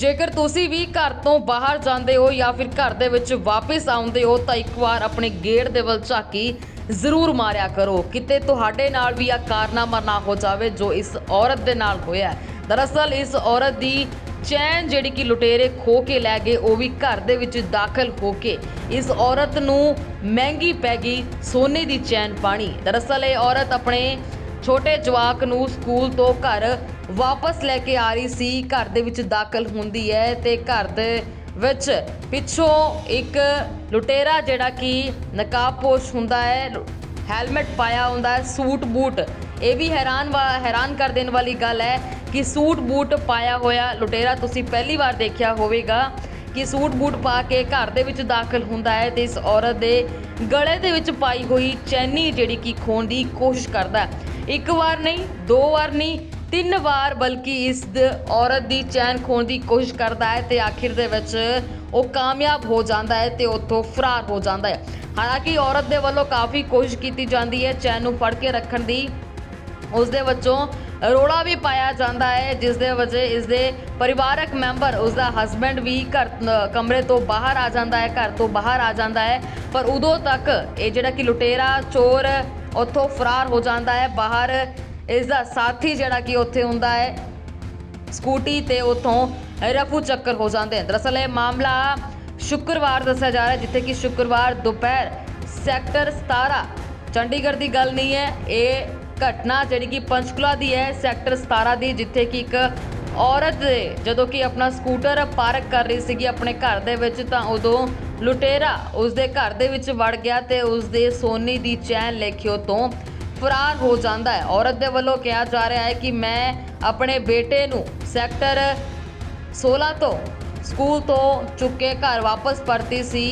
ਜੇਕਰ ਤੁਸੀਂ ਵੀ ਘਰ ਤੋਂ ਬਾਹਰ ਜਾਂਦੇ ਹੋ ਜਾਂ ਫਿਰ ਘਰ ਦੇ ਵਿੱਚ ਵਾਪਸ ਆਉਂਦੇ ਹੋ, ਤਾਂ ਇੱਕ ਵਾਰ ਆਪਣੇ ਗੇਟ ਦੇ ਵੱਲ ਝਾਕੀ ਜ਼ਰੂਰ ਮਾਰਿਆ ਕਰੋ। ਕਿਤੇ ਤੁਹਾਡੇ ਨਾਲ ਵੀ ਆ ਕਾਰਨਾਮਾ ਨਾ ਹੋ ਜਾਵੇ ਜੋ ਇਸ ਔਰਤ ਦੇ ਨਾਲ ਹੋਇਆ ਦਰਅਸਲ ਇਸ ਔਰਤ ਦੀ ਚੈਨ ਜਿਹੜੀ ਕਿ ਲੁਟੇਰੇ ਖੋ ਕੇ ਲੈ ਗਏ, ਉਹ ਵੀ ਘਰ ਦੇ ਵਿੱਚ ਦਾਖਲ ਹੋ ਕੇ ਇਸ ਔਰਤ ਨੂੰ ਮਹਿੰਗੀ ਪੈ ਗਈ ਸੋਨੇ ਦੀ ਚੈਨ ਪਾਣੀ। ਦਰਅਸਲ ਇਹ ਔਰਤ ਆਪਣੇ ਛੋਟੇ ਜਵਾਕ ਨੂੰ ਸਕੂਲ ਤੋਂ ਘਰ ਵਾਪਸ ਲੈ ਕੇ ਆ ਰਹੀ ਸੀ। ਘਰ ਦੇ ਵਿੱਚ ਦਾਖਲ ਹੁੰਦੀ ਹੈ ਤੇ ਘਰ ਦੇ ਵਿੱਚ ਪਿੱਛੋਂ ਇੱਕ ਲੁਟੇਰਾ ਜਿਹੜਾ ਕਿ ਨਕਾਬਪੋਸ਼ ਹੁੰਦਾ ਹੈ, ਹੈਲਮਟ ਪਾਇਆ ਹੁੰਦਾ ਹੈ, ਸੂਟ ਬੂਟ। ਇਹ ਵੀ ਹੈਰਾਨ ਵਾ- ਹੈਰਾਨ ਕਰ ਦੇਣ ਵਾਲੀ ਗੱਲ ਹੈ ਕਿ ਸੂਟ ਬੂਟ ਪਾਇਆ ਹੋਇਆ ਲੁਟੇਰਾ ਤੁਸੀਂ ਪਹਿਲੀ ਵਾਰ ਦੇਖਿਆ ਹੋਵੇਗਾ ਕਿ ਸੂਟ ਬੂਟ ਪਾ ਕੇ ਘਰ ਦੇ ਵਿੱਚ ਦਾਖਲ ਹੁੰਦਾ ਹੈ ਤੇ ਇਸ ਔਰਤ ਦੇ ਗਲੇ ਦੇ ਵਿੱਚ ਪਾਈ ਹੋਈ ਚੈਨੀ ਜਿਹੜੀ ਕਿ ਖੋਣ ਦੀ ਕੋਸ਼ਿਸ਼ ਕਰਦਾ ਇੱਕ ਵਾਰ ਨਹੀਂ, ਦੋ ਵਾਰ ਨਹੀਂ ਤਿੰਨ ਵਾਰ ਬਲਕਿ ਇਸ ਔਰਤ ਦੀ ਚੈਨ ਖੋਣ ਦੀ ਕੋਸ਼ਿਸ਼ ਕਰਦਾ ਹੈ ਤੇ ਆਖਿਰ ਦੇ ਵਿੱਚ ਉਹ ਕਾਮਯਾਬ ਹੋ ਜਾਂਦਾ ਹੈ ਤੇ ਉੱਥੋਂ ਫਰਾਰ ਹੋ ਜਾਂਦਾ ਹੈ। ਹਾਲਾਂਕਿ ਔਰਤ ਦੇ ਵੱਲੋਂ ਕਾਫੀ ਕੋਸ਼ਿਸ਼ ਕੀਤੀ ਜਾਂਦੀ ਹੈ ਚੈਨ ਨੂੰ ਫੜ ਕੇ ਰੱਖਣ ਦੀ। ਉਸ ਦੇ ਵਿੱਚੋਂ ਰੋਲਾ ਵੀ ਪਾਇਆ ਜਾਂਦਾ ਹੈ, ਜਿਸ ਦੇ ਵਜ੍ਹਾ ਇਸ ਦੇ ਪਰਿਵਾਰਕ ਮੈਂਬਰ, ਉਸ ਦਾ ਹਸਬੈਂਡ ਵੀ ਘਰ ਕਮਰੇ ਤੋਂ ਬਾਹਰ ਆ ਜਾਂਦਾ ਹੈ, ਘਰ ਤੋਂ ਬਾਹਰ ਆ ਜਾਂਦਾ ਹੈ। ਪਰ ਉਦੋਂ ਤੱਕ ਇਹ ਜਿਹੜਾ ਕਿ ਲੁਟੇਰਾ, ਚੋਰ ਉੱਥੋਂ ਫਰਾਰ ਹੋ ਜਾਂਦਾ ਹੈ, ਬਾਹਰ ਇਸ ਦਾ ਸਾਥੀ ਜਿਹੜਾ ਕਿ ਉੱਥੇ ਹੁੰਦਾ ਹੈ, ਸਕੂਟੀ ਤੇ ਉਥੋਂ ਰਫੂ ਚੱਕਰ ਹੋ ਜਾਂਦੇ ਹਨ। ਦਰਅਸਲ ਇਹ ਮਾਮਲਾ ਸ਼ੁੱਕਰਵਾਰ ਦੱਸਿਆ ਜਾ ਰਿਹਾ ਜਿੱਥੇ ਕਿ ਸ਼ੁੱਕਰਵਾਰ ਦੁਪਹਿਰ ਸੈਕਟਰ 17 ਚੰਡੀਗੜ੍ਹ ਦੀ ਗੱਲ ਨਹੀਂ ਹੈ, ਇਹ ਘਟਨਾ ਜਿਹੜੀ ਕਿ ਪੰਚਕੁਲਾ ਦੀ ਹੈ, ਸੈਕਟਰ 17 ਦੀ, ਜਿੱਥੇ ਕਿ ਇੱਕ ਔਰਤ ਦੇ ਜਦੋਂ ਕਿ ਆਪਣਾ ਸਕੂਟਰ ਪਾਰਕ ਕਰ ਰਹੀ ਸੀਗੀ ਆਪਣੇ ਘਰ ਦੇ ਵਿੱਚ, ਤਾਂ ਉਦੋਂ ਲੁਟੇਰਾ ਉਸ ਦੇ ਘਰ ਦੇ ਵਿੱਚ ਵੜ ਗਿਆ ਤੇ ਉਸ ਦੇ ਸੋਨੇ ਦੀ ਚੈਨ ਲੇਖਿਓ ਤੋਂ ਫਰਾਰ ਹੋ ਜਾਂਦਾ ਹੈ। ਔਰਤ ਦੇ ਵੱਲੋਂ ਕਿਹਾ ਜਾ ਰਿਹਾ ਹੈ ਕਿ ਮੈਂ ਆਪਣੇ ਬੇਟੇ ਨੂੰ ਸੈਕਟਰ 16 ਤੋਂ ਸਕੂਲ ਤੋਂ ਚੁੱਕ ਕੇ ਘਰ ਵਾਪਸ ਪਰਤੀ ਸੀ।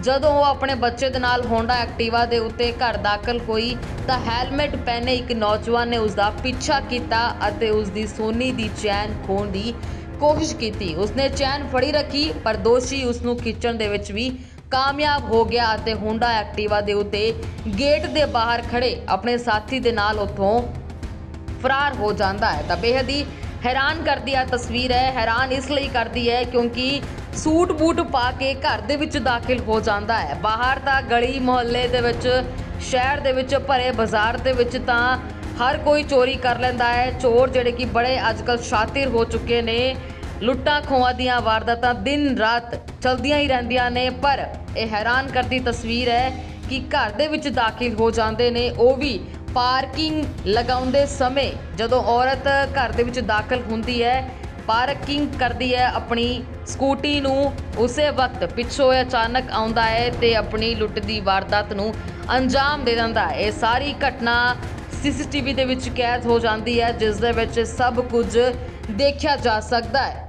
ਜਦੋਂ ਉਹ ਆਪਣੇ ਬੱਚੇ ਦੇ ਨਾਲ ਹੋਂਡਾ ਐਕਟਿਵਾ ਦੇ ਉੱਤੇ ਘਰ ਦਾਖਲ ਹੋਈ, ਤਾਂ ਹੈਲਮਟ ਪਹਿਨੇ ਇੱਕ ਨੌਜਵਾਨ ਨੇ ਉਸ ਦਾ ਪਿੱਛਾ ਕੀਤਾ ਅਤੇ ਉਸ ਦੀ ਸੋਨੀ ਦੀ ਚੈਨ ਖੋਣ ਦੀ ਕੋਸ਼ਿਸ਼ ਕੀਤੀ। ਉਸਨੇ ਚੈਨ ਫੜੀ ਰੱਖੀ, ਪਰ ਦੋਸ਼ੀ ਉਸ ਨੂੰ ਖਿੱਚਣ ਦੇ ਵਿੱਚ ਵੀ ਕਾਮਯਾਬ ਹੋ ਗਿਆ ਅਤੇ ਹੋਂਡਾ ਐਕਟਿਵਾ ਦੇ ਉੱਤੇ ਗੇਟ ਦੇ ਬਾਹਰ ਖੜੇ ਆਪਣੇ ਸਾਥੀ ਦੇ ਨਾਲ ਉੱਥੋਂ ਫਰਾਰ ਹੋ ਜਾਂਦਾ ਹੈ। ਤਾਂ ਬੇਹੱਦ ਹੀ ਹੈਰਾਨ ਕਰਦੀ ਆ ਤਸਵੀਰ ਹੈ। ਹੈਰਾਨ ਇਸ ਲਈ ਕਰਦੀ ਹੈ ਕਿਉਂਕਿ ਸੂਟ ਬੂਟ ਪਾ ਕੇ ਘਰ ਦੇ ਵਿੱਚ ਦਾਖਲ ਹੋ ਜਾਂਦਾ ਹੈ। ਬਾਹਰ ਤਾਂ ਗਲੀ ਮੁਹੱਲੇ ਦੇ ਵਿੱਚ, ਸ਼ਹਿਰ ਦੇ ਵਿੱਚ, ਭਰੇ ਬਾਜ਼ਾਰ ਦੇ ਵਿੱਚ ਤਾਂ ਹਰ ਕੋਈ ਚੋਰੀ ਕਰ ਲੈਂਦਾ ਹੈ। ਚੋਰ ਜਿਹੜੇ ਕਿ ਬੜੇ ਅੱਜਕੱਲ ਸ਼ਾਤਿਰ ਹੋ ਚੁੱਕੇ ਨੇ। ਲੁੱਟਾਂ ਖੋਹਾਂ ਦੀਆਂ ਵਾਰਦਾਤਾਂ ਦਿਨ ਰਾਤ ਚਲਦੀਆਂ ਹੀ ਰਹਿੰਦੀਆਂ ਨੇ, ਪਰ ਇਹ ਹੈਰਾਨ ਕਰਦੀ ਤਸਵੀਰ ਹੈ ਕਿ ਘਰ ਦੇ ਵਿੱਚ ਦਾਖਲ ਹੋ ਜਾਂਦੇ ਨੇ, ਉਹ ਵੀ ਪਾਰਕਿੰਗ ਲਗਾਉਂਦੇ ਸਮੇਂ ਜਦੋਂ ਔਰਤ ਘਰ ਦੇ ਵਿੱਚ ਦਾਖਲ ਹੁੰਦੀ ਹੈ, ਪਾਰਕਿੰਗ ਕਰਦੀ ਹੈ ਆਪਣੀ ਸਕੂਟੀ ਨੂੰ, ਉਸੇ ਵਕਤ ਪਿੱਛੋਂ ਅਚਾਨਕ ਆਉਂਦਾ ਹੈ ਤੇ ਆਪਣੀ ਲੁੱਟ ਦੀ ਵਾਰਦਾਤ ਨੂੰ ਅੰਜਾਮ ਦੇ ਦਿੰਦਾ ਹੈ। ਇਹ ਸਾਰੀ ਘਟਨਾ ਸੀਸੀਟੀਵੀ ਦੇ ਵਿੱਚ ਕੈਦ ਹੋ ਜਾਂਦੀ ਹੈ, ਜਿਸ ਦੇ ਵਿੱਚ ਸਭ ਕੁਝ ਦੇਖਿਆ ਜਾ ਸਕਦਾ ਹੈ।